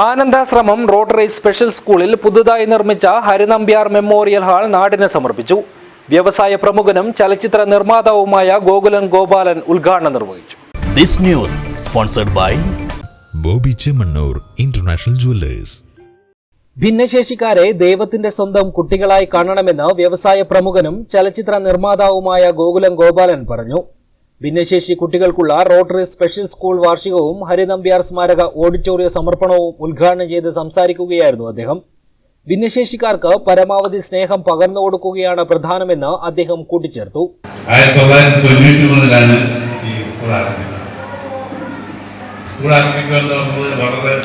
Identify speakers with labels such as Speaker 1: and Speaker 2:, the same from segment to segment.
Speaker 1: Anandashramam rotary special സ്കൂളിൽ പുതുതായി നിർമ്മിച്ച ഹരിനമ്പ്യാർ മെമ്മോറിയൽ ഹാൾ നാടിന് സമർപ്പിച്ചു. വ്യവസായ പ്രമുഖനും ചലച്ചിത്ര നിർമ്മാതാവുമായ ഗോകുലൻ ഗോപാലൻ ഉദ്ഘാടനം നിർവഹിച്ചു.
Speaker 2: This news sponsored by
Speaker 3: Boby Chemmanur international jewellers.
Speaker 1: ഭിന്നശേഷിക്കാരെ ദൈവത്തിന്റെ സ്വന്തം കുട്ടികളായി കാണണമെന്ന് വ്യവസായ പ്രമുഖനും ചലച്ചിത്ര നിർമ്മാതാവുമായ ഗോകുലൻ ഗോപാലൻ പറഞ്ഞു. ഭിന്നശേഷി കുട്ടികൾക്കുള്ള റോട്ടറി സ്പെഷ്യൽ സ്കൂൾ വാർഷികവും ഹരിനമ്പ്യാർ സ്മാരക ഓഡിറ്റോറിയ സമർപ്പണവും ഉദ്ഘാടനം ചെയ്ത് സംസാരിക്കുകയായിരുന്നു അദ്ദേഹം. ഭിന്നശേഷിക്കാർക്ക് പരമാവധി സ്നേഹം പകർന്നു കൊടുക്കുകയാണ് പ്രധാനമെന്ന് അദ്ദേഹം കൂട്ടിച്ചേർത്തു.
Speaker 4: ഈ സ്കൂൾ ആരംഭിച്ചത്. സ്കൂൾ വളരെ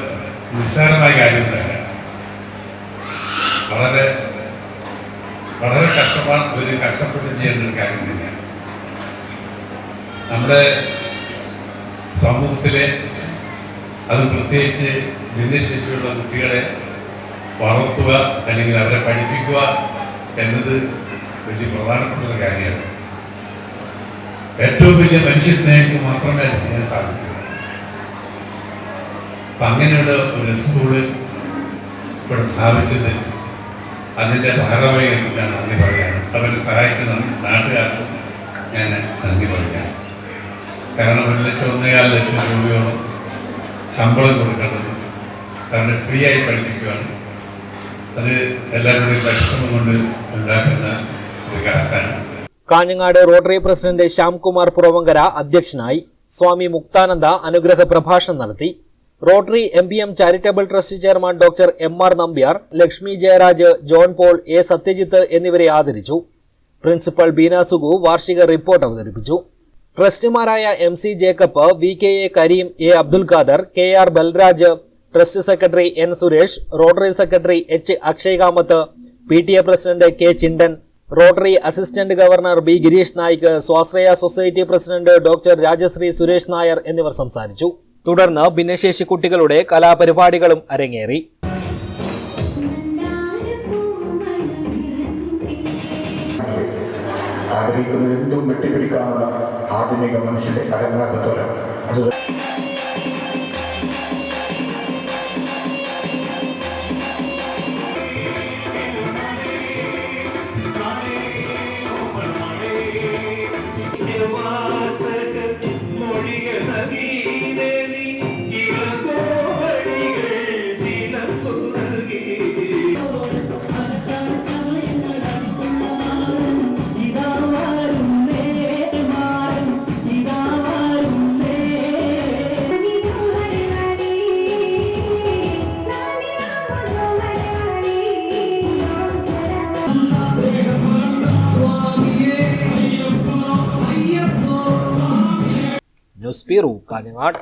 Speaker 4: വളരെ വളരെ കഷ്ടപ്പാട് ഒരു കഷ്ടപ്പെട്ട് ചെയ്യുന്ന ഒരു കാര്യം തന്നെയാണ്. നമ്മുടെ സമൂഹത്തിലെ അത് പ്രത്യേകിച്ച് ഭിന്നശേഷിയുള്ള കുട്ടികളെ വളർത്തുക അല്ലെങ്കിൽ അവരെ പഠിപ്പിക്കുക എന്നത് വലിയ പ്രധാനപ്പെട്ട ഒരു കാര്യമാണ്. ഏറ്റവും വലിയ മനുഷ്യ സ്നേഹത്തിന് മാത്രമേ അത് ചെയ്യാൻ സാധിക്കൂ. അപ്പം അങ്ങനെയുള്ള ഒരു സ്കൂൾ ഇവിടെ സ്ഥാപിച്ചത് അതിന്റെ ഭാരവാഹികൾക്ക് ഞാൻ നന്ദി പറയുകയാണ്. അവരെ സഹായിച്ച നന്ദി നാട്ടുകാർക്കും ഞാൻ നന്ദി പറയാണ് കാരണം ഒരു ലക്ഷം ഒന്നേകാൽ ലക്ഷം രൂപയോളം ശമ്പളം കൊടുക്കേണ്ടത് കാരണം ഫ്രീ ആയി പഠിപ്പിക്കുകയാണ് അത് എല്ലാവരുടെയും പരിശ്രമം കൊണ്ട് ഉണ്ടാക്കുന്ന ഒരു കാശാണ്
Speaker 1: കാഞ്ഞങ്ങാട് റോട്ടറി പ്രസിഡന്റ് ശ്യാംകുമാർ പുറവങ്കര അധ്യക്ഷനായി സ്വാമി മുക്താനന്ദ അനുഗ്രഹ പ്രഭാഷണം നടത്തി. Rotary M P M charitable trust chairman doctor M R Nambiar Lakshmi Jayaraj John Paul A Satyajith എന്നിവരെ ആദരിച്ചു. പ്രിൻസിപ്പൽ ബീന സുഗു വാർഷിക റിപ്പോർട്ട് അവതരിപ്പിച്ചു. ട്രസ്റ്റിമാരായ M C Jacob V K A Kareem A Abdul Khader K R Balraj trust secretary N Suresh Rotary secretary H Akshay Kamath P T A president K Chindan Rotary assistant governor B Girish Naik സ്വാശ്രയ society president doctor Rajashree Suresh Nair എന്നിവർ സംസാരിച്ചു. തുടർന്ന് ഭിന്നശേഷി കുട്ടികളുടെ കലാപരിപാടികളും അരങ്ങേറി.
Speaker 5: ആഗ്രഹിക്കുന്നത് എന്തും വെട്ടിപ്പിടിക്കാനുള്ള ആധുനിക മനുഷ്യന്റെ അരങ്ങാകത്തോരം അത്
Speaker 1: ന്യൂസ് ബ്യൂറോ കാഞ്ഞങ്ങാട്.